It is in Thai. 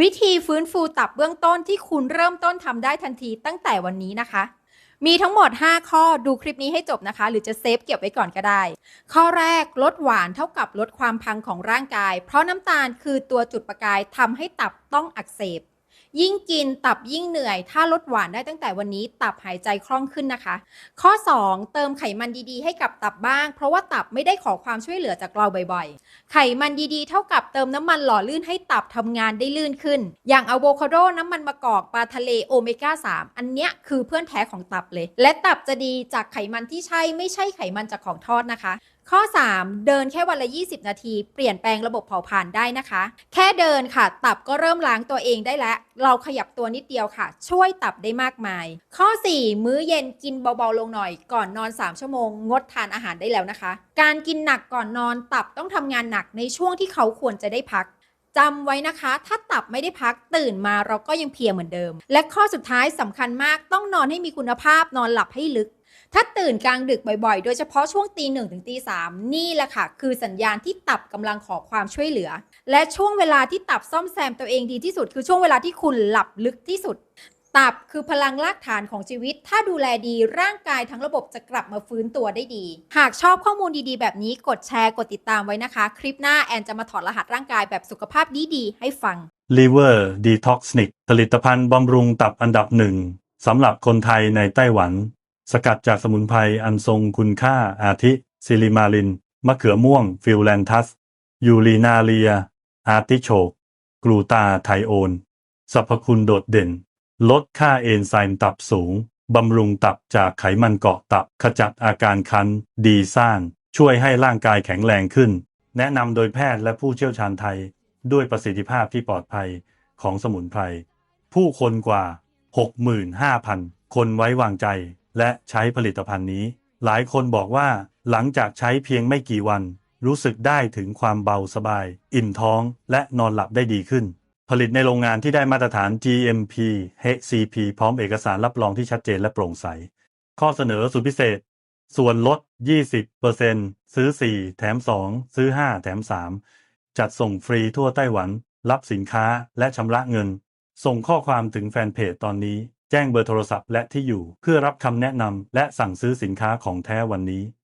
วิธีฟื้นฟูตับเบื้องต้นที่คุณเริ่มต้นทำได้ทันทีตั้งแต่วันนี้นะคะ มีทั้งหมด 5 ข้อดูคลิปนี้ให้จบนะคะ หรือจะเซฟเก็บไว้ก่อนก็ได้ ข้อแรกลดหวานเท่ากับลดความพังของร่างกาย เพราะน้ำตาลคือตัวจุดประกายทำให้ตับต้องอักเสบ ยิ่งกินตับยิ่งเหนื่อย ถ้าลดหวานได้ตั้งแต่วันนี้ตับหายใจคล่องขึ้นนะคะ ข้อ 2 เติมไขมันดีๆ ให้กับตับบ้าง เพราะว่าตับไม่ได้ขอความช่วยเหลือจากเราบ่อยๆ ไขมันดีๆ เท่ากับเติมน้ำมันหล่อลื่นให้ตับทำงานได้ลื่นขึ้น อย่างอะโวคาโดน้ำมันมะกอกปลาทะเลโอเมก้า 3 อันเนี้ยคือเพื่อนแท้ของตับเลย และตับจะดีจากไขมันที่ใช่ไม่ใช่ไขมันจากของทอดนะคะ ข้อ 3 เดินแค่วันละ 20 นาที เปลี่ยนแปลงระบบเผาผลาญได้นะคะ แค่เดินค่ะ ตับก็เริ่มล้างตัวเองได้แล้ว เราขยับตัวนิดเดียวค่ะ ช่วยตับได้มากมาย ข้อ 4 มื้อเย็นกินเบาๆลงหน่อย ก่อนนอน 3 ชั่วโมง งดทานอาหารได้แล้วนะคะ การกินหนักก่อนนอนตับต้องทำงานหนักในช่วงที่เขาควรจะได้พักจำไว้นะคะ ถ้าตับไม่ได้พักตื่นมาเราก็ยังเพลียเหมือนเดิม และข้อสุดท้ายสำคัญมากต้องนอนให้มีคุณภาพนอนหลับให้ลึก ถ้าตื่นกลางดึกบ่อยๆ โดยเฉพาะช่วงตีหนึ่งถึงตีสามนี่แหละค่ะ คือสัญญาณที่ตับกำลังขอความช่วยเหลือ และช่วงเวลาที่ตับซ่อมแซมตัวเองดีที่สุด คือช่วงเวลาที่คุณหลับลึกที่สุด ตับคือพลังรากฐานของชีวิต ถ้าดูแลดีร่างกายทั้งระบบจะกลับมาฟื้นตัวได้ดี หากชอบข้อมูลดีๆ แบบนี้กดแชร์กดติดตามไว้นะคะ คลิปหน้าแอนจะมาถอดรหัสร่างกายแบบสุขภาพดีๆให้ฟัง Liver Detoxnic ผลิตภัณฑ์บำรุงตับอันดับหนึ่งสำหรับคนไทยในไต้หวัน สกัดจากสมุนไพรอันทรงคุณค่าอาทิ ซิลิมาลิน มะเขือม่วง ฟิลแลนทัส ยูรีนาเลีย อาร์ติโชก กลูตาไทโอน สรรพคุณโดดเด่น ลดค่าเอนไซม์ตับสูง บำรุงตับจากไขมันเกาะตับ ขจัดอาการคัน ดีซ่านช่วยให้ร่างกายแข็งแรงขึ้น แนะนำโดยแพทย์และผู้เชี่ยวชาญไทย ด้วยประสิทธิภาพที่ปลอดภัยของสมุนไพร ผู้คนกว่า 65,000 คนไว้วางใจ และใช้ผลิตภัณฑ์นี้ หลายคนบอกว่าหลังจากใช้เพียงไม่กี่วัน รู้สึกได้ถึงความเบาสบาย อิ่มท้อง และนอนหลับได้ดีขึ้น ผลิตในโรงงานที่ได้มาตรฐาน GMP HCP พร้อมเอกสารรับรองที่ชัดเจนและโปร่งใส ข้อเสนอสุดพิเศษ ส่วนลด 20%ซื้อ 4 แถม 2 ซื้อ 5 แถม 3 จัดส่งฟรีทั่วไต้หวัน รับสินค้าและชำระเงิน ส่งข้อความถึงแฟนเพจตอนนี้ แจ้งเบอร์โทรศัพท์และที่อยู่ เพื่อรับคำแนะนำและสั่งซื้อสินค้าของแท้วันนี้